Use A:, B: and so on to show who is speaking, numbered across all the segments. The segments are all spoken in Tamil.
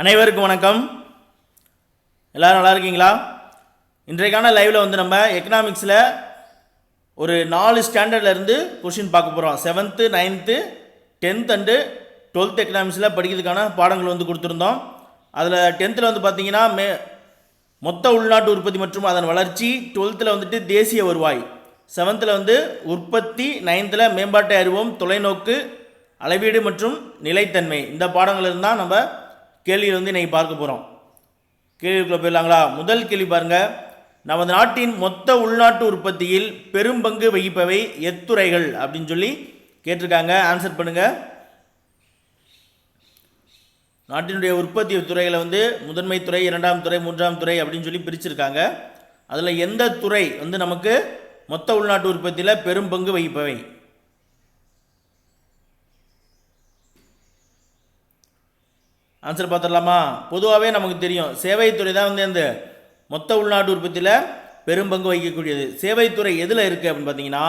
A: அனைவருக்கும் வணக்கம். எல்லாரும் நல்லா இருக்கீங்களா? இன்றைக்கான லைவில் வந்து நம்ம எக்கனாமிக்ஸில் ஒரு நாலு ஸ்டாண்டர்ட்லேருந்து கொஷின் பார்க்க போகிறோம் seventh ninth tenth and twelfth எக்கனாமிக்ஸில் படிக்கிறதுக்கான பாடங்கள் வந்து கொடுத்துருந்தோம். அதில் டென்த்தில் வந்து பார்த்தீங்கன்னா மே மொத்த உள்நாட்டு உற்பத்தி மற்றும் அதன் வளர்ச்சி டுவெல்த்தில் வந்துட்டு தேசிய வருவாய் செவன்த்தில் வந்து உற்பத்தி நைன்த்தில் மேம்பாட்டை அறிவோம் தொலைநோக்கு அளவீடு மற்றும் நிலைத்தன்மை. இந்த பாடங்கள் இருந்தால் நம்ம கேள்வியில் வந்து இன்னைக்கு பார்க்க போகிறோம் கேள்விக்குள்ளே போயிடலாங்களா? முதல் கேள்வி பாருங்கள் நமது நாட்டின் மொத்த உள்நாட்டு உற்பத்தியில் பெரும்பங்கு வகிப்பவை எத்துறைகள் அப்படின்னு சொல்லி கேட்டிருக்காங்க. ஆன்சர் பண்ணுங்கள் நாட்டினுடைய உற்பத்தி துறைகளை வந்து முதன்மை துறை இரண்டாம் துறை மூன்றாம் துறை அப்படின்னு சொல்லி பிரிச்சிருக்காங்க. அதில் எந்த துறை வந்து நமக்கு மொத்த உள்நாட்டு உற்பத்தியில் பெரும் பங்கு வகிப்பவை? ஆன்சர் பார்த்துடலாமா? பொதுவாகவே நமக்கு தெரியும். சேவைத்துறை தான் வந்து அந்த மொத்த உள்நாட்டு உற்பத்தியில் பெரும் பங்கு வகிக்கக்கூடியது. சேவைத்துறை எதில் இருக்குது அப்படின்னு பார்த்தீங்கன்னா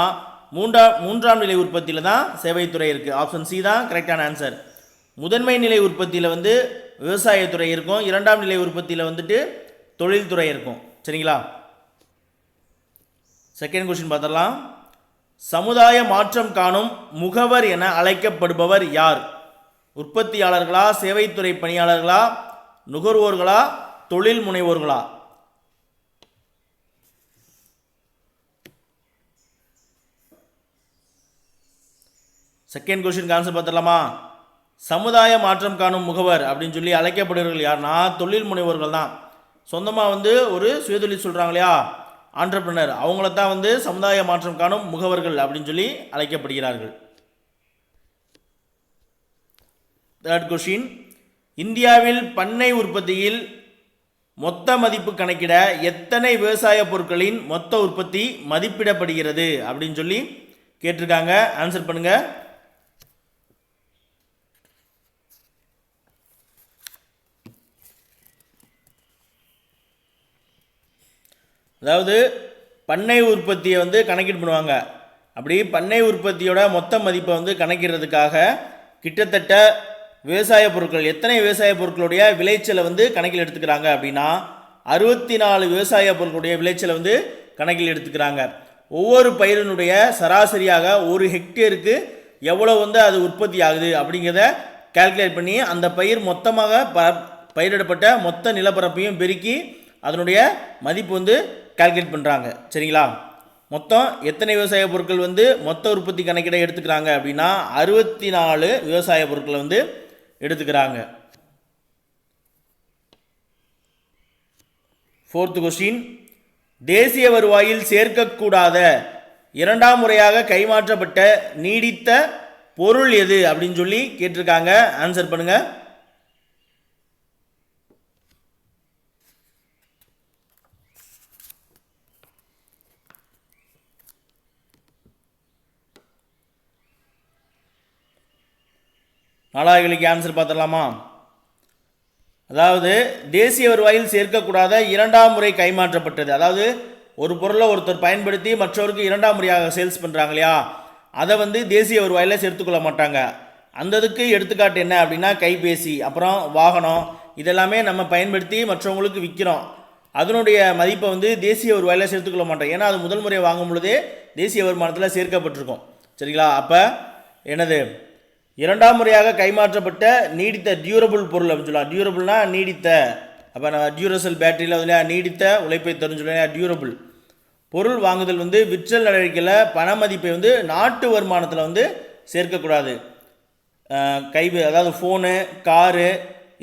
A: மூன்றாம் மூன்றாம் நிலை உற்பத்தியில் தான் சேவைத்துறை இருக்குது ஆப்ஷன் சி தான் கரெக்டான ஆன்சர் முதன்மை நிலை உற்பத்தியில் வந்து விவசாயத்துறை இருக்கும். இரண்டாம் நிலை உற்பத்தியில் வந்துட்டு தொழில்துறை இருக்கும். சரிங்களா? செகண்ட் கொஸ்டின் பார்த்துடலாம். சமுதாய மாற்றம் காணும் முகவர் என அழைக்கப்படுபவர் யார்? உற்பத்தியாளர்களா சேவைத்துறை பணியாளர்களா நுகர்வோர்களா தொழில் முனைவோர்களா? செகண்ட் கொஸ்டின் ஆன்சர் பார்த்துடலாமா? சமுதாய மாற்றம் காணும் முகவர் அப்படின்னு சொல்லி அழைக்கப்படுவர்கள் யாருன்னா தொழில் முனைவோர்கள் தான். சொந்தமாக வந்து ஒரு சுயதொழில் சொல்கிறாங்க இல்லையா? ஆண்டர்பிரினர் அவங்கள தான் வந்து சமுதாய மாற்றம் காணும் முகவர்கள் அப்படின்னு சொல்லி அழைக்கப்படுகிறார்கள். தேர்ட் கொஷின் இந்தியாவில் பண்ணை உற்பத்தியில் மொத்த மதிப்பு கணக்கிட எத்தனை விவசாய பொருட்களின் மொத்த உற்பத்தி மதிப்பிடப்படுகிறது? அப்படின்னு சொல்லி கேட்டிருக்காங்க. ஆன்சர் பண்ணுங்க. அதாவது பண்ணை உற்பத்தியை வந்து கணக்கீடு பண்ணுவாங்க. அப்படி பண்ணை உற்பத்தியோட மொத்த மதிப்பை வந்து கணக்கிடுறதுக்காக கிட்டத்தட்ட விவசாய பொருட்கள் எத்தனை விவசாய பொருட்களுடைய விளைச்சலை வந்து கணக்கில் எடுத்துக்கிறாங்க அப்படின்னா அறுபத்தி நாலு விவசாய பொருட்களுடைய விளைச்சலை வந்து கணக்கில் எடுத்துக்கிறாங்க. ஒவ்வொரு பயிரினுடைய சராசரியாக ஒரு ஹெக்டேருக்கு எவ்வளோ வந்து அது உற்பத்தி ஆகுது அப்படிங்கிறத கால்குலேட் பண்ணி அந்த பயிர் மொத்தமாக ப பயிரிடப்பட்ட மொத்த நிலப்பரப்பையும் பெருக்கி அதனுடைய மதிப்பு வந்து கால்குலேட் பண்ணுறாங்க சரிங்களா? மொத்தம் எத்தனை விவசாய பொருட்கள் வந்து மொத்த உற்பத்தி கணக்கிட எடுத்துக்கிறாங்க அப்படின்னா அறுபத்தி நாலு விவசாய பொருட்களை வந்து எடுத்துக்கிறாங்க. ஃபோர்த்து கொஸ்டின் தேசிய வருவாயில் சேர்க்கக்கூடாத இரண்டாம் முறையாக கைமாற்றப்பட்ட நீடித்த பொருள் எது? அப்படின்னு சொல்லி கேட்டிருக்காங்க. ஆன்சர் பண்ணுங்கள் நாலாவது கேள்விக்கு ஆன்சர் பார்த்துடலாமா? அதாவது தேசிய வருவாயில் சேர்க்கக்கூடாத இரண்டாம் முறை கைமாற்றப்பட்டது. அதாவது ஒரு பொருளை ஒருத்தர் பயன்படுத்தி மற்றவருக்கு இரண்டாம் முறையாக சேல்ஸ் பண்ணுறாங்க இல்லையா? அதை வந்து தேசிய வருவாயில் சேர்த்துக்கொள்ள மாட்டாங்க. அந்த இதுக்கு எடுத்துக்காட்டு என்ன அப்படின்னா கைபேசி அப்புறம் வாகனம் இதெல்லாமே நம்ம பயன்படுத்தி மற்றவங்களுக்கு விற்கிறோம் அதனுடைய மதிப்பை வந்து தேசிய வருவாயில் சேர்த்துக்கொள்ள மாட்டோம். ஏன்னா அது முதல் முறை வாங்கும் பொழுதே தேசிய வருமானத்தில் சேர்க்கப்பட்டிருக்கும். சரிங்களா? அப்போ என்னது? இரண்டாம் முறையாக கைமாற்றப்பட்ட நீடித்த டியூரபிள் பொருள் அப்படின்னு சொல்லலாம். டியூரபிள்னா நீடித்த. அப்போ நம்ம டியூரசல் பேட்டரியில் வந்து நீடித்த உழைப்பை தரும் சொல்லலாம் டியூரபிள் பொருள் வாங்குதல் வந்து விற்றல் நடவடிக்கையில் பண மதிப்பை வந்து நாட்டு வருமானத்தில் வந்து சேர்க்கக்கூடாது. கை அதாவது ஃபோனு காரு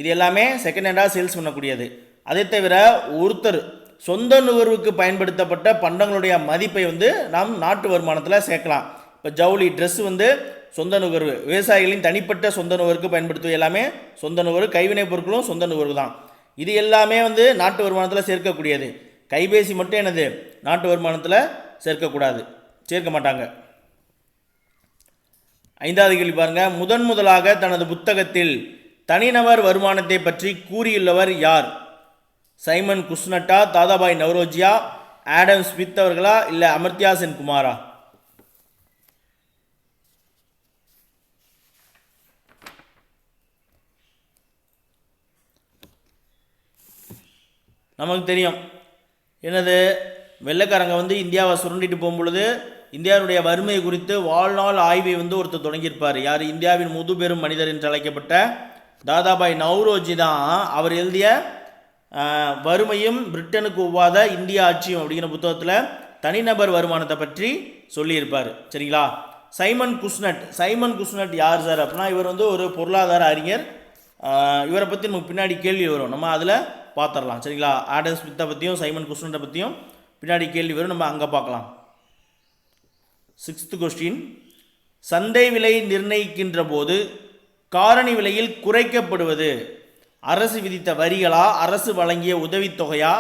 A: இது எல்லாமே செகண்ட் ஹேண்டாக சேல்ஸ் பண்ணக்கூடியது. அதை தவிர ஒருத்தர் சொந்த நுகர்வுக்கு பயன்படுத்தப்பட்ட பண்டங்களுடைய மதிப்பை வந்து நாம் நாட்டு வருமானத்தில் சேர்க்கலாம். இப்போ ஜவுளி ட்ரெஸ் வந்து சொந்த நுகர்வு. விவசாயிகளின் தனிப்பட்ட சொந்த நுகர்வுக்கு பயன்படுத்துவது எல்லாமே சொந்த நுகர்வு கைவினைப் பொருட்களும் சொந்த நுகர்வு தான். இது எல்லாமே வந்து நாட்டு வருமானத்தில் சேர்க்கக்கூடியது. கைபேசி மட்டும் எனது நாட்டு வருமானத்தில் சேர்க்கக்கூடாது. சேர்க்க மாட்டாங்க. ஐந்தாவது கேள்வி பாருங்க. முதன் முதலாக தனது புத்தகத்தில் தனிநபர் வருமானத்தை பற்றி கூறியுள்ளவர் யார்? சைமன் குஸ்னட்டா தாதாபாய் நவரோஜியா ஆடம் ஸ்மித் அவர்களா இல்லை அமர்த்தியா சென் குமாரா? நமக்கு தெரியும். என்னது? வெள்ளைக்காரங்க வந்து இந்தியாவை சுரண்டிட்டு போகும்பொழுது இந்தியாவுடைய வறுமை குறித்து வாழ்நாள் ஆய்வை வந்து ஒருத்தர் தொடங்கியிருப்பார். யார்? இந்தியாவின் முதுபெரும் மனிதர் என்று அழைக்கப்பட்ட தாதாபாய் நவ்ரோஜி தான் அவர் எழுதிய வறுமையும் பிரிட்டனுக்கு ஒவ்வாத இந்திய ஆட்சியும் அப்படிங்கிற புத்தகத்தில் தனிநபர் வருமானத்தை பற்றி சொல்லியிருப்பார். சரிங்களா? Simon Kuznets. சைமன் குஸ்னட் யார் சார் அப்படின்னா இவர் வந்து ஒரு பொருளாதார அறிஞர். இவரை பற்றி நமக்கு பின்னாடி கேள்வி வரும். நம்ம அதில் பார்த்துடலாம். சரிங்களா? ஆடம் ஸ்மித்தை பற்றியும் சைமன் குஸ்னட்டை பற்றியும் பின்னாடி கேள்வி வரும். நம்ம அங்கே பார்க்கலாம். சிக்ஸ்த்து கொஸ்டின் சந்தை விலை நிர்ணயிக்கின்ற போது காரணி விலையில் குறைக்கப்படுவது அரசு விதித்த வரிகளா அரசு வழங்கிய உதவித்தொகையா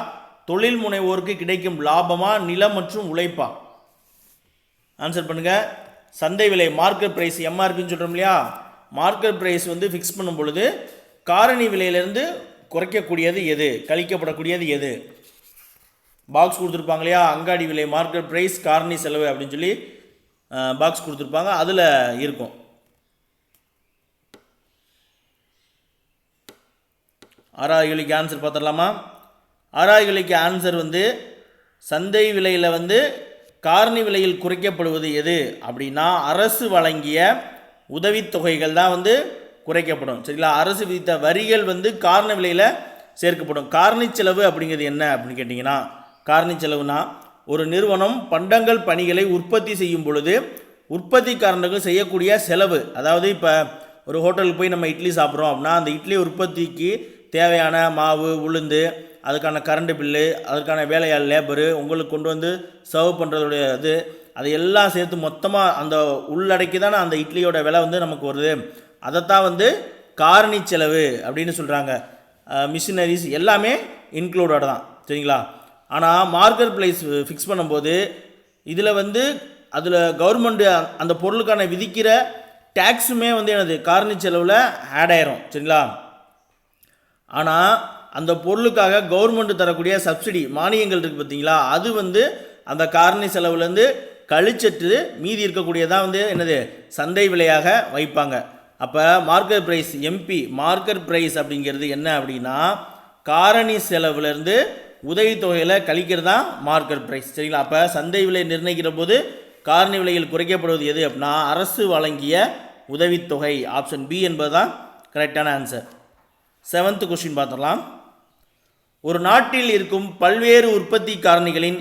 A: தொழில் முனைவோருக்கு கிடைக்கும் லாபமா நிலம் மற்றும் உழைப்பா? ஆன்சர் பண்ணுங்க. சந்தை விலை மார்க்கெட் பிரைஸ் எம்ஆர்பின்னு சொல்கிறோம் இல்லையா? மார்க்கெட் பிரைஸ் வந்து ஃபிக்ஸ் பண்ணும் பொழுது காரணி விலையிலேருந்து குறைக்கக்கூடியது எது? கழிக்கப்படக்கூடியது எது? பாக்ஸ் கொடுத்துருப்பாங்க இல்லையா? அங்காடி விலை மார்க்கெட் ப்ரைஸ் காரணி செலவு அப்படின்னு சொல்லி பாக்ஸ் கொடுத்துருப்பாங்க. அதில் இருக்கும். ஆறாவது கேள்விக்கு ஆன்சர் பார்த்துடலாமா? ஆறாவது கேள்விக்கு ஆன்சர் வந்து சந்தை விலையில் வந்து காரணி விலையில் குறைக்கப்படுவது எது? அப்படின்னா அரசு வழங்கிய உதவித்தொகைகள் தான் வந்து குறைக்கப்படும். சரிங்களா அரசு விதித்த வரிகள் வந்து காரண விலையில் சேர்க்கப்படும். காரணி செலவு அப்படிங்கிறது என்ன அப்படின்னு கேட்டிங்கன்னா காரணி செலவுனா ஒரு நிறுவனம் பண்டங்கள் பணிகளை உற்பத்தி செய்யும் பொழுது உற்பத்திக்காரர்கள் செய்யக்கூடிய செலவு. அதாவது இப்போ ஒரு ஹோட்டலுக்கு போய் நம்ம இட்லி சாப்பிட்றோம் அப்படின்னா அந்த இட்லி உற்பத்திக்கு தேவையான மாவு உளுந்து அதுக்கான கரண்ட் பில்லு அதுக்கான வேலையாள் லேபரு உங்களுக்கு கொண்டு வந்து சர்வ் பண்ணுறதுடைய இது அதை எல்லாம் சேர்த்து மொத்தமாக அந்த உள்ளடக்கி தானே அந்த இட்லியோட விலை வந்து நமக்கு வருது. அதைத்தான் வந்து காரணி செலவு அப்படின்னு சொல்கிறாங்க மிஷினரிஸ் எல்லாமே இன்க்ளூடட் தான். சரிங்களா? ஆனால் மார்க்கெட் ப்ரைஸ் ஃபிக்ஸ் பண்ணும்போது இதில் வந்து அதில் கவர்மெண்ட்டு அந்த பொருளுக்கான விதிக்கிற டேக்ஸுமே வந்து எனது காரணி செலவில் ஆட் ஆயிரும். சரிங்களா? ஆனால் அந்த பொருளுக்காக கவர்மெண்ட் தரக்கூடிய சப்சிடி மானியங்கள் இருக்குது பார்த்தீங்களா அது வந்து அந்த காரணி செலவுலேருந்து கழிச்சிட்டு மீதி இருக்கக்கூடியதான் வந்து என்னது? சந்தை விலையாக வைப்பாங்க. அப்போ market price MP market price அப்படிங்கிறது என்ன அப்படின்னா காரணி செலவுலேருந்து உதவித்தொகையில் கழிக்கிறது தான் மார்க்கர் ப்ரைஸ் சரிங்களா? அப்போ சந்தை விலை நிர்ணயிக்கிற போது காரணி விலையில் குறைக்கப்படுவது எது அப்படின்னா அரசு வழங்கிய உதவித்தொகை ஆப்ஷன் பி என்பது தான் கரெக்டான ஆன்சர் செவன்த்து கொஸ்டின் பார்த்துடலாம். ஒரு நாட்டில் இருக்கும் பல்வேறு உற்பத்தி காரணிகளின்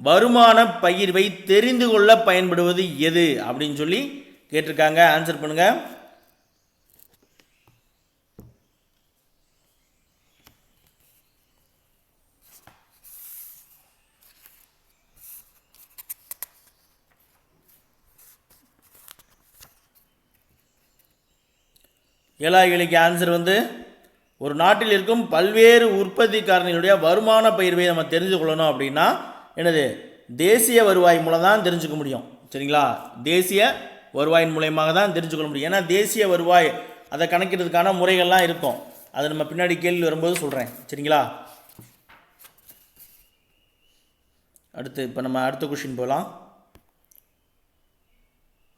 A: வருமான பகிர்வை தெரிந்து கொள்ள பயன்படுவது எது அப்படின்னு சொல்லி கேட்டிருக்காங்க. ஆன்சர் பண்ணுங்கள் ஏழாய்களுக்கு ஆன்சர் வந்து ஒரு நாட்டில் இருக்கும் பல்வேறு உற்பத்தி காரணிகளுடைய வருமான பயிர்வை நம்ம தெரிஞ்சு கொள்ளணும் அப்படின்னா என்னது? தேசிய வருவாய் மூலம் தான் தெரிஞ்சுக்க முடியும். சரிங்களா? தேசிய வருவாயின் மூலயமாக தான் தெரிஞ்சுக்கொள்ள முடியும். ஏன்னா தேசிய வருவாய் அதை கணக்கிடுறதுக்கான முறைகள்லாம் இருக்கும். அதை நம்ம பின்னாடி கேள்வி வரும்போது சொல்கிறேன் சரிங்களா? அடுத்து இப்போ நம்ம அடுத்த கொஷின் போகலாம்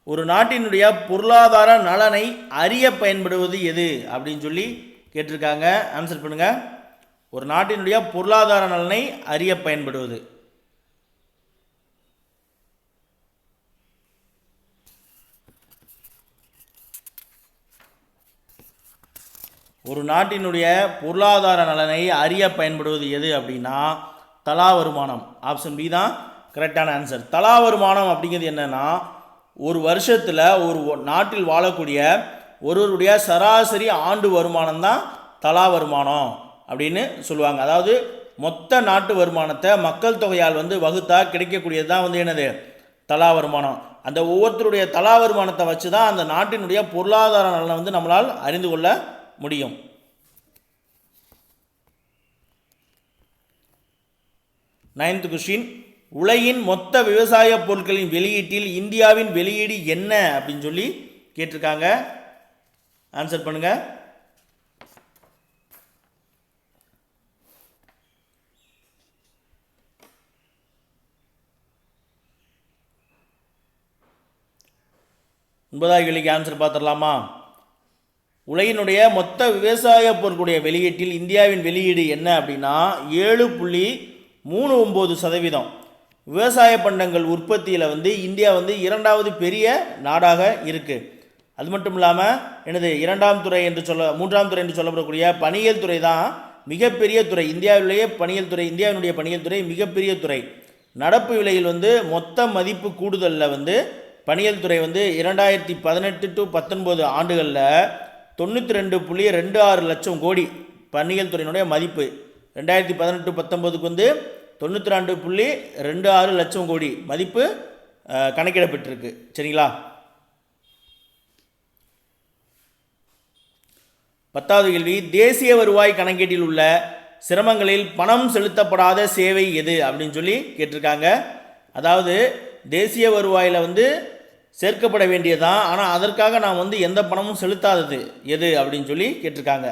A: ஒரு நாட்டினுடைய பொருளாதார நலனை அறிய பயன்படுவது எது? அப்படின்னு சொல்லி கேட்டிருக்காங்க. ஆன்சர் பண்ணுங்க. ஒரு நாட்டினுடைய பொருளாதார நலனை அறிய பயன்படுவது. ஒரு நாட்டினுடைய பொருளாதார நலனை அறிய பயன்படுவது எது அப்படின்னா தலா வருமானம். ஆப்ஷன் பி தான். கரெக்டான ஆன்சர் தலா வருமானம் அப்படிங்கிறது என்னன்னா ஒரு வருஷத்தில் ஒரு நாட்டில் வாழக்கூடிய ஒருவருடைய சராசரி ஆண்டு வருமானம் தான் தலா வருமானம் அப்படின்னு சொல்லுவாங்க. அதாவது மொத்த நாட்டு வருமானத்தை மக்கள் தொகையால் வந்து வகுத்தா கிடைக்கக்கூடியது தான் வந்து என்னது? தலா வருமானம். அந்த ஒவ்வொருத்தருடைய தலா வருமானத்தை வச்சு தான் அந்த நாட்டினுடைய பொருளாதார நலனை வந்து நம்மளால் அறிந்து கொள்ள முடியும். நைன்த் கொஸ்டின் உலகின் மொத்த விவசாய பொருட்களின் வெளியீட்டில் இந்தியாவின் வெளியீடு என்ன அப்படின்னு சொல்லி கேட்டிருக்காங்க. ஆன்சர் பண்ணுங்க. ஒன்பதாவது கேள்விக்கு ஆன்சர் பார்த்துடலாமா? உலகினுடைய மொத்த விவசாய பொருட்களுடைய வெளியீட்டில் இந்தியாவின் வெளியீடு என்ன அப்படின்னா ஏழு புள்ளி மூணு ஒம்பது சதவீதம். விவசாய பண்டங்கள் உற்பத்தியில் வந்து இந்தியா வந்து இரண்டாவது பெரிய நாடாக இருக்குது அது மட்டும் இல்லாமல் எனது இரண்டாம் துறை என்று சொல்ல மூன்றாம் துறை என்று சொல்லப்படக்கூடிய பணியல் துறை தான் மிகப்பெரிய துறை. இந்தியாவிலேயே பணியல் துறை இந்தியாவினுடைய பணியல் துறை மிகப்பெரிய துறை. நடப்பு விலையில் வந்து மொத்த மதிப்பு கூடுதலில் வந்து பணியல் துறை வந்து இரண்டாயிரத்தி பதினெட்டு டு பத்தொன்பது ஆண்டுகளில் தொண்ணூற்றி ரெண்டு புள்ளி ரெண்டு ஆறு லட்சம் கோடி பணியல் துறையினுடைய மதிப்பு. ரெண்டாயிரத்தி பதினெட்டு பத்தொம்போதுக்கு வந்து தொண்ணூற்றி ரெண்டு புள்ளி ரெண்டு ஆறு லட்சம் கோடி மதிப்பு கணக்கிடப்பட்டிருக்கு. சரிங்களா? பத்தாவது கேள்வி தேசிய வருவாய் கணக்கீட்டில் உள்ள சிரமங்களில் பணம் செலுத்தப்படாத சேவை எது? அப்படின்னு சொல்லி கேட்டிருக்காங்க. அதாவது தேசிய வருவாயில் வந்து சேர்க்கப்பட வேண்டியதான் ஆனால் அதற்காக நான் வந்து எந்த பணமும் செலுத்தாதது எது? அப்படின்னு சொல்லி கேட்டிருக்காங்க.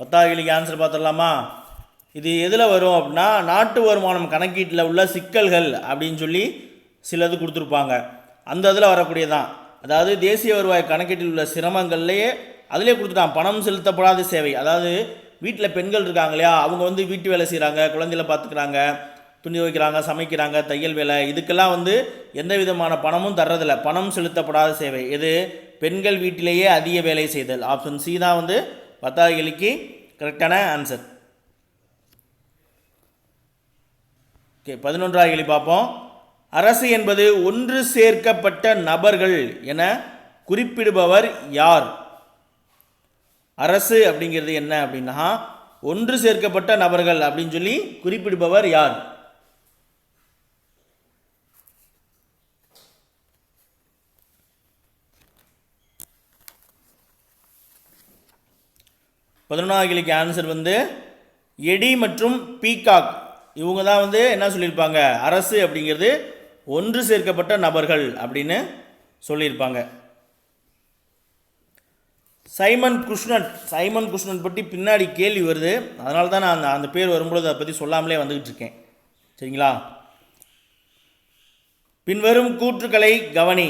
A: பத்தாவது கேள்விக்கு ஆன்சர் பார்த்துடலாமா? இது எதில் வரும் அப்படின்னா நாட்டு வருமானம் கணக்கீட்டில் உள்ள சிக்கல்கள் அப்படின்னு சொல்லி சிலது கொடுத்துருப்பாங்க. அந்த இதில் வரக்கூடியதான் அதாவது தேசிய வருவாய் கணக்கீட்டில் உள்ள சிரமங்கள்லேயே அதிலே கொடுத்துட்டான். பணம் செலுத்தப்படாத சேவை. அதாவது வீட்டில் பெண்கள் இருக்காங்க இல்லையா? அவங்க வந்து வீட்டு வேலை செய்கிறாங்க குழந்தைகளை பார்த்துக்கிறாங்க துணி துவைக்கிறாங்க சமைக்கிறாங்க தையல் வேலை. இதுக்கெல்லாம் வந்து எந்த விதமான பணமும் தர்றதில்ல. பணம் செலுத்தப்படாத சேவை. எது? பெண்கள் வீட்டிலேயே அதிக வேலை செய்தல். ஆப்ஷன் சி தான் வந்து பத்தாவது கேள்விக்கு கரெக்டான ஆன்சர் ஓகே பதினொன்றாவது கேள்வி பார்ப்போம். அரசு என்பது ஒன்று சேர்க்கப்பட்ட நபர்கள் என குறிப்பிடுபவர் யார்? அரசு அப்படிங்கிறது என்ன அப்படின்னா ஒன்று சேர்க்கப்பட்ட நபர்கள் அப்படின்னு சொல்லி குறிப்பிடுபவர் யார்? பதினொன்றாவது கேள்விக்கு ஆன்சர் வந்து எடி மற்றும் பீகாக். இவங்க தான் வந்து என்ன சொல்லியிருப்பாங்க? அரசு அப்படிங்கிறது ஒன்று சேர்க்கப்பட்ட நபர்கள் அப்படின்னு சொல்லியிருப்பாங்க. சைமன் கிருஷ்ணன் சைமன் கிருஷ்ணன் பற்றி பின்னாடி கேள்வி வருது. அதனால தான் நான் அந்த அந்த பேர் வரும்பொழுது அதை பற்றி சொல்லாமலே வந்துக்கிட்டு இருக்கேன். சரிங்களா? பின்வரும் கூற்றுக்களை கவனி.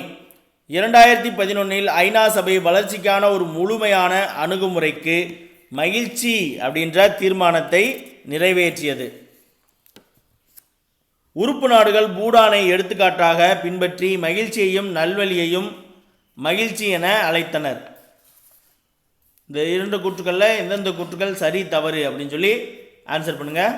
A: இரண்டாயிரத்தி பதினொன்னில் ஐநா சபை வளர்ச்சிக்கான ஒரு முழுமையான அணுகுமுறைக்கு மகிழ்ச்சி அப்படின்ற தீர்மானத்தை நிறைவேற்றியது. உறுப்பு நாடுகள் பூடானை எடுத்துக்காட்டாக பின்பற்றி மகிழ்ச்சியையும் நல்வழியையும் மகிழ்ச்சி என அழைத்தனர். இந்த இரண்டு கூற்றுக்களில் எந்தெந்த கூற்றுக்கள் சரி தவறு அப்படின்னு சொல்லி ஆன்சர் பண்ணுங்கள்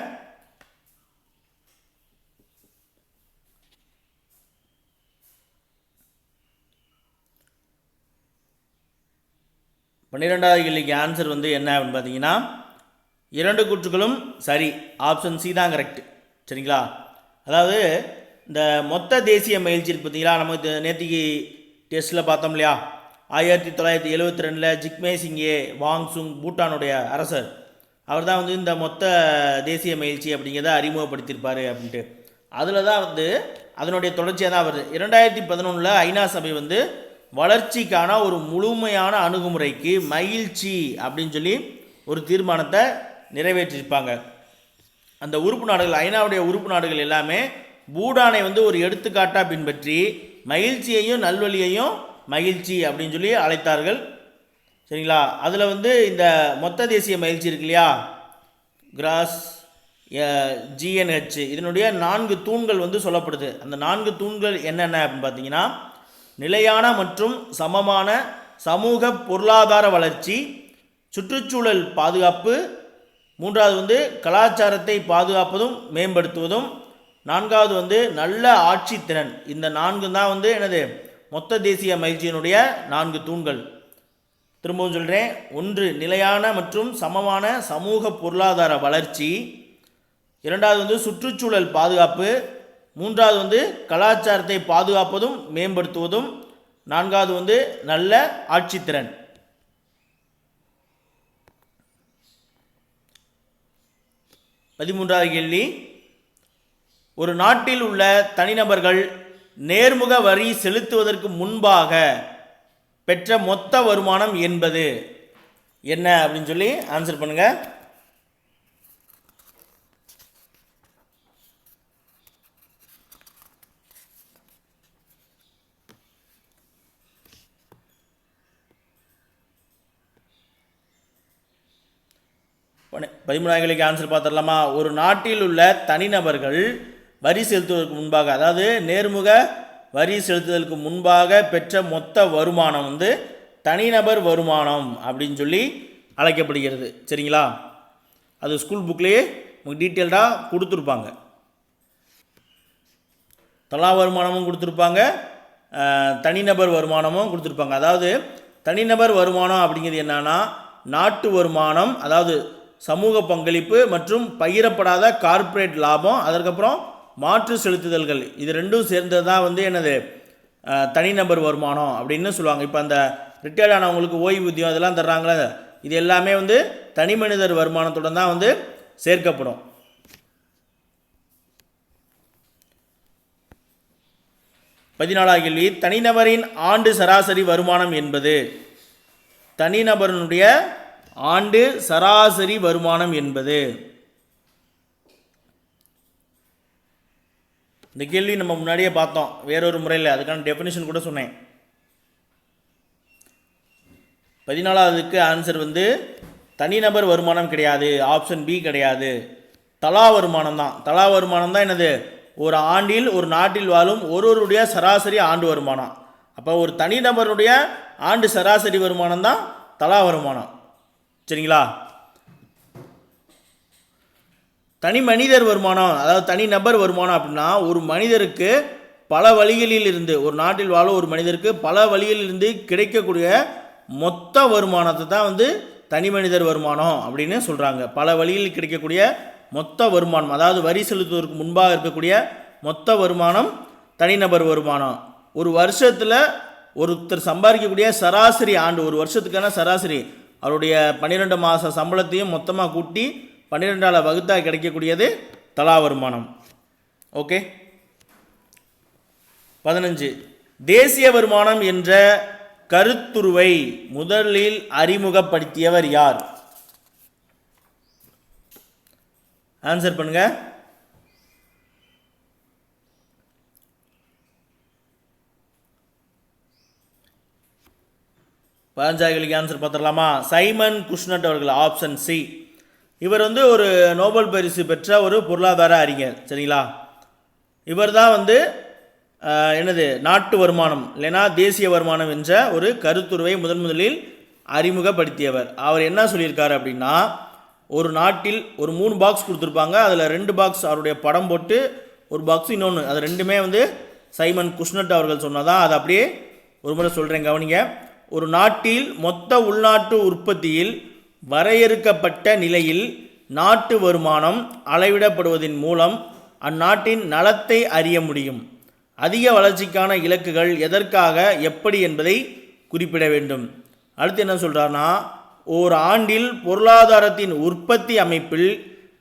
A: பன்னிரெண்டாவது கேள்விக்கு ஆன்சர் வந்து என்ன அப்படின்னு பார்த்தீங்கன்னா இரண்டு கூற்றுகளும் சரி ஆப்ஷன் சி தான் கரெக்ட் சரிங்களா? அதாவது இந்த மொத்த தேசிய மகிழ்ச்சி பார்த்தீங்களா? நம்ம நேற்றுக்கு டெஸ்ட்டில் பார்த்தோம் இல்லையா? ஆயிரத்தி தொள்ளாயிரத்தி எழுபத்தி ரெண்டில் ஜிக்மே சிங்கே வாங்சுங் பூட்டானுடைய அரசர். அவர் தான் வந்து இந்த மொத்த தேசிய மகிழ்ச்சி அப்படிங்கிறத அறிமுகப்படுத்தியிருப்பார் அப்படின்ட்டு. அதில் தான் வந்து அதனுடைய தொடர்ச்சியாக தான் வருது. இரண்டாயிரத்தி பதினொன்றில் ஐநா சபை வந்து வளர்ச்சிக்கான ஒரு முழுமையான அணுகுமுறைக்கு மகிழ்ச்சி அப்படின்னு சொல்லி ஒரு தீர்மானத்தை நிறைவேற்றியிருப்பாங்க அந்த உறுப்பு நாடுகள் ஐநாவுடைய உறுப்பு நாடுகள் எல்லாமே பூடானை வந்து ஒரு எடுத்துக்காட்டாக பின்பற்றி மகிழ்ச்சியையும் நல்வழியையும் மகிழ்ச்சி அப்படின்னு சொல்லி அழைத்தார்கள். சரிங்களா? அதில் வந்து இந்த மொத்த தேசிய மகிழ்ச்சி இருக்கு இல்லையா? கிராஸ் ஜிஎன்ஹெச் இதனுடைய நான்கு தூண்கள் வந்து சொல்லப்படுது. அந்த நான்கு தூண்கள் என்னென்ன அப்படின்னு பார்த்தீங்கன்னா நிலையான மற்றும் சமமான சமூக பொருளாதார வளர்ச்சி சுற்றுச்சூழல் பாதுகாப்பு மூன்றாவது வந்து கலாச்சாரத்தை பாதுகாப்பதும் மேம்படுத்துவதும் நான்காவது வந்து நல்ல ஆட்சி திறன். இந்த நான்கு தான் வந்து எனது மொத்த தேசிய மகிழ்ச்சியினுடைய நான்கு தூண்கள். திரும்பவும் சொல்கிறேன் ஒன்று நிலையான மற்றும் சமமான சமூக பொருளாதார வளர்ச்சி இரண்டாவது வந்து சுற்றுச்சூழல் பாதுகாப்பு மூன்றாவது வந்து கலாச்சாரத்தை பாதுகாப்பதும் மேம்படுத்துவதும். நான்காவது வந்து நல்ல ஆட்சித்திறன். பதிமூன்றாவது கேள்வி. ஒரு நாட்டில் உள்ள தனிநபர்கள் நேர்முக வரி செலுத்துவதற்கு முன்பாக பெற்ற மொத்த வருமானம் என்பது என்ன அப்படின்னு சொல்லி ஆன்சர் பண்ணுங்கள் பனி- கேள்விக்கு ஆன்சர் பார்த்துடலாமா? ஒரு நாட்டில் உள்ள தனிநபர்கள் வரி செலுத்துவதற்கு முன்பாக அதாவது நேர்முக வரி செலுத்துதலுக்கு முன்பாக பெற்ற மொத்த வருமானம் வந்து தனிநபர் வருமானம் அப்படின்னு சொல்லி அழைக்கப்படுகிறது. சரிங்களா? அது ஸ்கூல் புக்லேயே உங்களுக்கு டீட்டெயில்டாக கொடுத்துருப்பாங்க. தலா வருமானமும் கொடுத்துருப்பாங்க தனிநபர் வருமானமும் கொடுத்துருப்பாங்க. அதாவது தனிநபர் வருமானம் அப்படிங்கிறது என்னென்னா நாட்டு வருமானம் அதாவது சமூக பங்களிப்பு மற்றும் பகிரப்படாத கார்ப்பரேட் லாபம் அதற்கப்புறம் மாற்று செலுத்துதல்கள். இது ரெண்டும் சேர்ந்தது தான் வந்து என்னது தனிநபர் வருமானம் அப்படின்னு சொல்லுவாங்க. இப்போ அந்த ரிட்டையர்ட் ஆனவங்களுக்கு ஓய்வூதியம் அதெல்லாம் தர்றாங்களே இது எல்லாமே வந்து தனி மனிதர் வருமானத்துடன் தான் வந்து சேர்க்கப்படும். பதினாலாம் கேள்வி தனிநபரின் ஆண்டு சராசரி வருமானம் என்பது. தனிநபரனுடைய ஆண்டு சராசரி வருமானம் என்பது. இந்த கேள்வி நம்ம முன்னாடியே பார்த்தோம். வேறொரு முறையில். அதுக்கான டெஃபினிஷன் கூட சொன்னேன். பதினாலாவதுக்கு ஆன்சர் வந்து தனிநபர் வருமானம் கிடையாது. ஆப்ஷன் பி கிடையாது. தலா வருமானம் தான். தலா வருமானம் தான் என்னது? ஒரு ஆண்டில் ஒரு நாட்டில் வாழும் ஒருவருடைய சராசரி ஆண்டு வருமானம். அப்போ ஒரு தனிநபருடைய ஆண்டு சராசரி வருமானம் தான் தலா வருமானம். சரிங்களா? தனி மனிதர் வருமானம் அதாவது தனி நபர் வருமானம் அப்படின்னா ஒரு மனிதருக்கு பல வழிகளில் இருந்து ஒரு நாட்டில் வாழும் ஒரு மனிதருக்கு பல வழிகளிலிருந்து கிடைக்கக்கூடிய மொத்த வருமானத்தை தான் வந்து தனி மனிதர் வருமானம் அப்படின்னு சொல்கிறாங்க பல வழிகளில் கிடைக்கக்கூடிய மொத்த வருமானம் அதாவது வரி செலுத்துவதற்கு முன்பாக இருக்கக்கூடிய மொத்த வருமானம் தனிநபர் வருமானம். ஒரு வருஷத்தில் ஒருத்தர் சம்பாதிக்கக்கூடிய சராசரி ஆண்டு ஒரு வருஷத்துக்கான சராசரி அவருடைய பன்னிரெண்டு மாத சம்பளத்தையும் மொத்தமாக கூட்டி பன்னிரெண்டால் வகுத்தா கிடைக்கக்கூடியது தலா வருமானம். ஓகே? பதினஞ்சு. தேசிய வருமானம் என்ற கருத்துருவை முதலில் அறிமுகப்படுத்தியவர் யார்? ஆன்சர் பண்ணுங்கள் பதினஞ்சாயிரங்களுக்கு ஆன்சர் பார்த்துடலாமா? சைமன் குஷ்னட் அவர்கள் ஆப்ஷன் சி இவர் வந்து ஒரு நோபல் பரிசு பெற்ற ஒரு பொருளாதார அறிஞர் சரிங்களா? இவர் தான் வந்து என்னது நாட்டு வருமானம் இல்லைன்னா தேசிய வருமானம் என்ற ஒரு கருத்துருவை முதன் முதலில் அறிமுகப்படுத்தியவர். அவர் என்ன சொல்லியிருக்காரு அப்படின்னா ஒரு நாட்டில் ஒரு மூணு பாக்ஸ் கொடுத்துருப்பாங்க அதில் ரெண்டு பாக்ஸ் அவருடைய படம் போட்டு ஒரு பாக்ஸ் இன்னொன்று அது ரெண்டுமே வந்து சைமன் குஷ்னட் அவர்கள் சொன்னதான். அதை அப்படியே ஒரு முறை சொல்கிறேன் கவனிங்க. ஒரு நாட்டில் மொத்த உள்நாட்டு உற்பத்தியில் வரையறுக்கப்பட்ட நிலையில் நாட்டு வருமானம் அளவிடப்படுவதன் மூலம் அந்நாட்டின் நலத்தை அறிய முடியும். அதிக வளர்ச்சிக்கான இலக்குகள் எதற்காக எப்படி என்பதை குறிப்பிட வேண்டும். அடுத்து என்ன சொல்கிறாருன்னா ஓர் ஆண்டில் பொருளாதாரத்தின் உற்பத்தி அமைப்பில்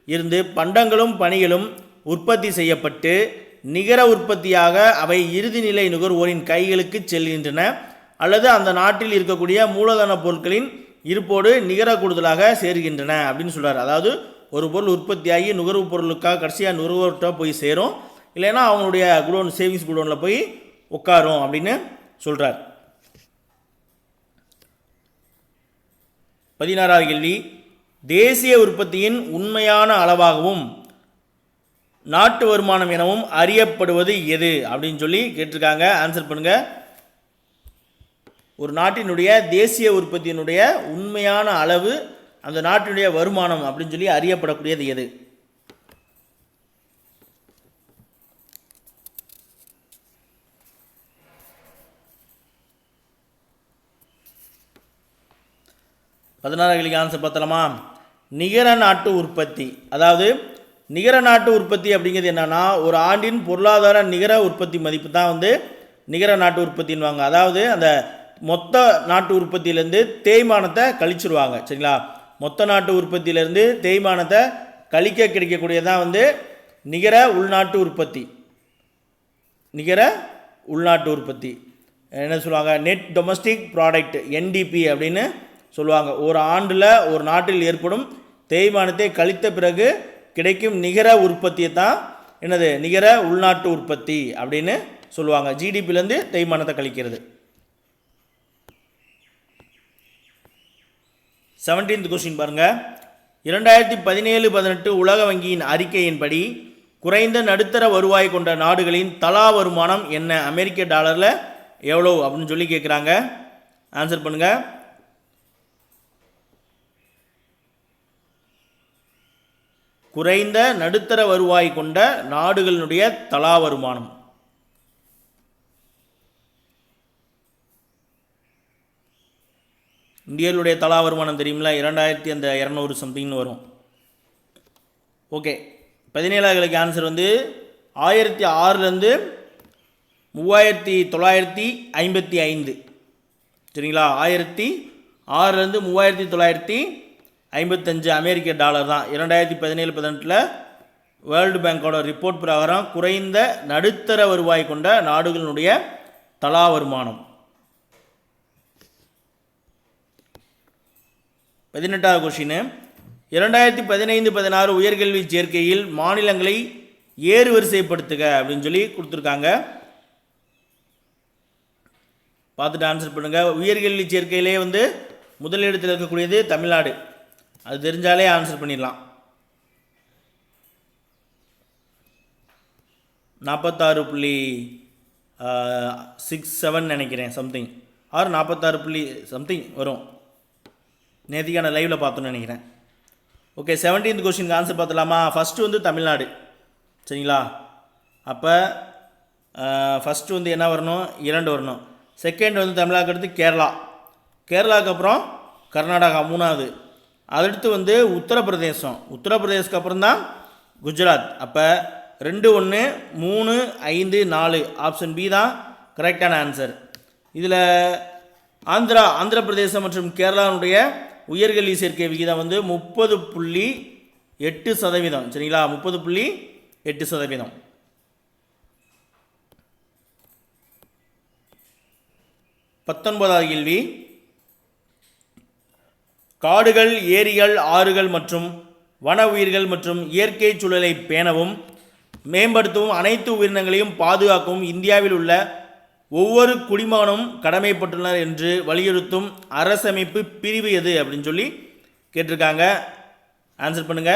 A: இருந்து பண்டங்களும் பணிகளும் உற்பத்தி செய்யப்பட்டு நிகர உற்பத்தியாக அவை இறுதிநிலை நுகர்வோரின் கைகளுக்கு செல்கின்றன. அல்லது அந்த நாட்டில் இருக்கக்கூடிய மூலதன பொருட்களின் இருப்போடு நிகர கூடுதலாக சேர்கின்றன அப்படின்னு சொல்கிறார் அதாவது ஒரு பொருள் உற்பத்தியாகி நுகர்வு பொருளுக்காக கடைசியாக நுகர்வோர்கிட்ட போய் சேரும். இல்லைன்னா அவங்களுடைய குடோன் சேவிங்ஸ் குடோனில் போய் உட்காரும் அப்படின்னு சொல்கிறார் பதினாறாவது கேள்வி. தேசிய உற்பத்தியின் உண்மையான அளவாகவும் நாட்டு வருமானம் எனவும் அறியப்படுவது எது அப்படின்னு சொல்லி கேட்டிருக்காங்க. ஆன்சர் பண்ணுங்கள் ஒரு நாட்டினுடைய தேசிய உற்பத்தியினுடைய உண்மையான அளவு அந்த நாட்டினுடைய வருமானம் அப்படின்னு சொல்லி அறியப்படக்கூடியது எது? பதினாறு ஆன்சர் பார்த்தலாமா? நிகர நாட்டு உற்பத்தி. அதாவது நிகர நாட்டு உற்பத்தி அப்படிங்கிறது என்னன்னா ஒரு ஆண்டின் பொருளாதார நிகர உற்பத்தி மதிப்பு தான் வந்து நிகர நாட்டு உற்பத்தின்வாங்க அதாவது அந்த மொத்த நாட்டு உற்பத்தியிலேருந்து தேய்மானத்தை கழிச்சிருவாங்க சரிங்களா? மொத்த நாட்டு உற்பத்தியிலேருந்து தேய்மானத்தை கழிக்க கிடைக்கக்கூடியதான் வந்து நிகர உள்நாட்டு உற்பத்தி. நிகர உள்நாட்டு உற்பத்தி. என்ன சொல்லுவாங்க? நெட் டொமஸ்டிக் ப்ராடக்ட் என்டிபி அப்படின்னு சொல்லுவாங்க. ஒரு ஆண்டில் ஒரு நாட்டில் ஏற்படும் தேய்மானத்தை கழித்த பிறகு கிடைக்கும் நிகர உற்பத்தியை தான் என்னது? நிகர உள்நாட்டு உற்பத்தி அப்படின்னு சொல்லுவாங்க. ஜிடிபிலேருந்து தேய்மானத்தை கழிக்கிறது. செவன்டீன்த் கொஸ்டின் பாருங்கள் இரண்டாயிரத்தி பதினேழு பதினெட்டு உலக வங்கியின் அறிக்கையின்படி குறைந்த நடுத்தர வருவாய் கொண்ட நாடுகளின் தலா வருமானம் என்ன? அமெரிக்க டாலரில் எவ்வளோ அப்படின்னு சொல்லி கேட்குறாங்க ஆன்சர் பண்ணுங்கள் குறைந்த நடுத்தர வருவாய் கொண்ட நாடுகளினுடைய தலா வருமானம். இந்தியர்களுடைய தலா வருமானம் தெரியுமில இரண்டாயிரத்தி அந்த இரநூறு சம்திங்னு வரும். ஓகே பதினேழாவது ஆன்சர் வந்து ஆயிரத்தி ஆறுலேருந்து மூவாயிரத்தி தொள்ளாயிரத்தி ஐம்பத்தி ஐந்து. சரிங்களா? ஆயிரத்தி ஆறுலேருந்து மூவாயிரத்தி தொள்ளாயிரத்தி ஐம்பத்தஞ்சு அமெரிக்க டாலர் தான். இரண்டாயிரத்தி பதினேழு பதினெட்டில் வேர்ல்டு பேங்கோட ரிப்போர்ட் பிரகாரம் குறைந்த நடுத்தர வருவாய் கொண்ட நாடுகளினுடைய தலா வருமானம். பதினெட்டாவது கொஷின் இரண்டாயிரத்தி பதினைந்து பதினாறு உயர்கல்வி சேர்க்கையில் மாநிலங்களை ஏறு வரிசைப்படுத்துக அப்படின்னு சொல்லி கொடுத்துருக்காங்க. பார்த்துட்டு ஆன்சர் பண்ணுங்கள் உயர்கல்வி சேர்க்கையிலே வந்து முதலிடத்தில் இருக்கக்கூடியது தமிழ்நாடு. அது தெரிஞ்சாலே ஆன்சர் பண்ணிடலாம். நாற்பத்தாறு புள்ளி சிக்ஸ் செவன் நினைக்கிறேன் சம்திங் ஆறு நாற்பத்தாறு புள்ளி சம்திங் வரும். நேற்றுக்கான லைவில் பார்த்தோன்னு நினைக்கிறேன். ஓகே செவன்டீன்த் கொஷினுக்கு ஆன்சர் பார்த்துலாமா ஃபஸ்ட்டு வந்து தமிழ்நாடு. சரிங்களா? அப்போ ஃபஸ்ட்டு வந்து என்ன வரணும்? இரண்டு வரணும். செகண்ட் வந்து தமிழ்நாடு அடுத்து கேரளா. கேரளாவுக்கு அப்புறம் கர்நாடகா மூணாவது. அதடுத்து வந்து உத்தரப்பிரதேசம். உத்தரப்பிரதேசக்கு அப்புறம் தான் குஜராத். அப்போ ரெண்டு ஒன்று மூணு ஐந்து நாலு. ஆப்ஷன் பி தான் கரெக்டான ஆன்சர் இதில் ஆந்திரா ஆந்திர பிரதேசம் மற்றும் கேரளாவுடைய உயர்கல்வி சேர்க்கை விகிதம் வந்து முப்பது புள்ளி எட்டு சதவீதம். சரிங்களா? முப்பது புள்ளி எட்டு சதவீதம். பத்தொன்பதாவது கேள்வி. காடுகள் ஏரிகள் ஆறுகள் மற்றும் வன உயிர்கள் மற்றும் இயற்கை சூழலை பேணவும் மேம்படுத்தவும் அனைத்து உயிரினங்களையும் பாதுகாக்கவும் இந்தியாவில் உள்ள ஒவ்வொரு குடிமகனும் கடமைப்பட்டுள்ளனர் என்று வலியுறுத்தும் அரசமைப்பு பிரிவு எது அப்படின்னு சொல்லி கேட்டிருக்காங்க. ஆன்சர் பண்ணுங்க.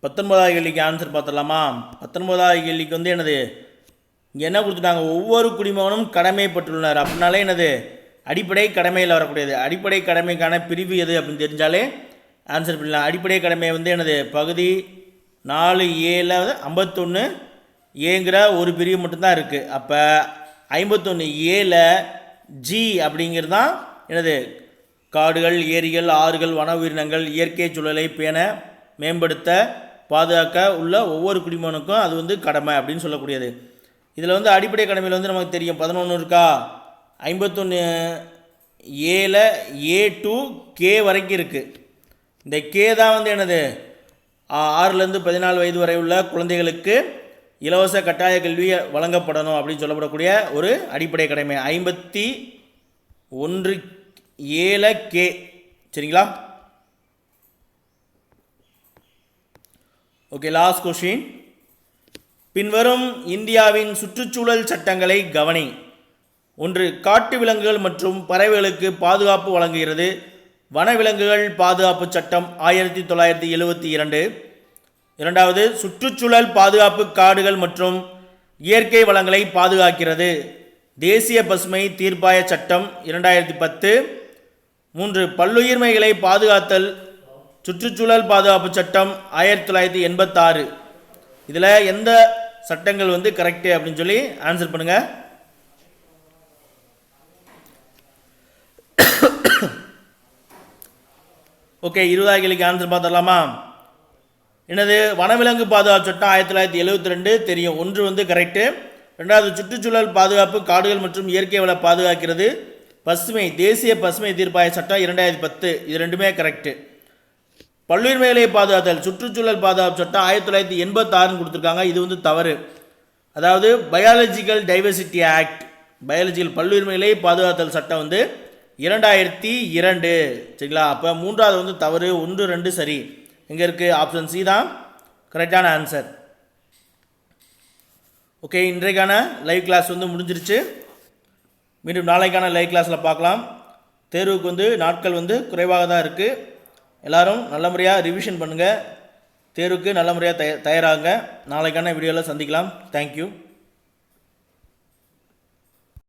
A: பத்தொன்பதாவது கேள்விக்கு ஆன்சர் பார்த்துடலாமா? பத்தொன்பதாவது கேள்விக்கு வந்து என்னது? இங்கே என்ன கொடுத்துட்டாங்க? ஒவ்வொரு குடிமகனும் கடமைப்பட்டுள்ளனர். அப்படின்னாலே என்னது? அடிப்படை கடமையில் வரக்கூடியது. அடிப்படை கடமைக்கான பிரிவு எது அப்படின்னு தெரிஞ்சாலே ஆன்சர் பண்ணலாம் அடிப்படை கடமை வந்து எனது பகுதி நாலு ஏழு ஐம்பத்தொன்று ஏங்கிற ஒரு பிரிவு மட்டும்தான் இருக்குது அப்போ ஐம்பத்தொன்று ஏழு ஜி அப்படிங்கிறது தான் எனது காடுகள் ஏரிகள் ஆறுகள் வன உயிரினங்கள் இயற்கை சூழலை பேண மேம்படுத்த பாதுகாக்க உள்ள ஒவ்வொரு குடிமகனுக்கும் அது வந்து கடமை அப்படின்னு சொல்லக்கூடியது. இதில் வந்து அடிப்படை கடமையில் வந்து நமக்கு தெரியும். பதினொன்று இருக்கா? ஐம்பத்தொன்று ஏல ஏ டு கே வரைக்கும் இருக்குது இந்த கே தான் வந்து என்னது? ஆறுலேருந்து பதினாலு வயது வரை உள்ள குழந்தைகளுக்கு இலவச கட்டாய கல்வி வழங்கப்படணும் அப்படின்னு சொல்லப்படக்கூடிய ஒரு அடிப்படை கடமை. ஐம்பத்தி ஒன்று ஏல கே. சரிங்களா? ஓகே லாஸ்ட் கொஷின் பின்வரும் இந்தியாவின் சுற்றுச்சூழல் சட்டங்களை கவனி. ஒன்று காட்டு விலங்குகள் மற்றும் பறவைகளுக்கு பாதுகாப்பு வழங்குகிறது. வனவிலங்குகள் பாதுகாப்பு சட்டம் ஆயிரத்தி தொள்ளாயிரத்தி எழுவத்தி இரண்டு. இரண்டாவது சுற்றுச்சூழல் பாதுகாப்பு காடுகள் மற்றும் இயற்கை வளங்களை பாதுகாக்கிறது. தேசிய பசுமை தீர்ப்பாய சட்டம் இரண்டாயிரத்தி பத்து. மூன்று பல்லுயிர்மைகளை பாதுகாத்தல் சுற்றுச்சூழல் பாதுகாப்பு சட்டம் ஆயிரத்தி தொள்ளாயிரத்தி எண்பத்தாறு. இதில் எந்த சட்டங்கள் வந்து கரெக்டு அப்படின்னு சொல்லி ஆன்சர் பண்ணுங்கள் ஓகே இருபதாயிரம் கேள்விக்கு ஆன்சர் பார்த்துடலாமா? என்னது? வனவிலங்கு பாதுகாப்பு சட்டம் ஆயிரத்தி தொள்ளாயிரத்தி எழுபத்தி ரெண்டு தெரியும். ஒன்று வந்து கரெக்டு ரெண்டாவது சுற்றுச்சூழல் பாதுகாப்பு காடுகள் மற்றும் இயற்கை வள பாதுகாக்கிறது. பசுமை தேசிய பசுமை தீர்ப்பாய சட்டம் இரண்டாயிரத்தி பத்து. இது ரெண்டுமே கரெக்டு பல்லுயிர்மைகளை பாதுகாத்தல் சுற்றுச்சூழல் பாதுகாப்பு சட்டம் ஆயிரத்தி தொள்ளாயிரத்தி எண்பத்தாறுன்னு கொடுத்துருக்காங்க. இது வந்து தவறு. அதாவது பயாலஜிக்கல் டைவர்சிட்டி ஆக்ட் பயாலஜிக்கல் பல்லுயிர்மைகளை பாதுகாத்தல் சட்டம் வந்து இரண்டாயிரத்தி இரண்டு. சரிங்களா? அப்போ மூன்றாவது வந்து தவறு ஒன்று ரெண்டு சரி. எங்கே இருக்குது ஆப்ஷன் சி தான். கரெக்டான ஆன்சர் ஓகே இன்றைக்கான லைவ் கிளாஸ் வந்து முடிஞ்சிருச்சு. மீண்டும் நாளைக்கான லைவ் கிளாஸில் பார்க்கலாம். தேர்வுக்கு வந்து நாட்கள் வந்து குறைவாக தான் இருக்குது எல்லோரும் நல்ல முறையாக ரிவிஷன் பண்ணுங்கள் தேர்வுக்கு நல்ல முறையாக தய தயாராகுங்க. நாளைக்கான வீடியோவில் சந்திக்கலாம். தேங்க்யூ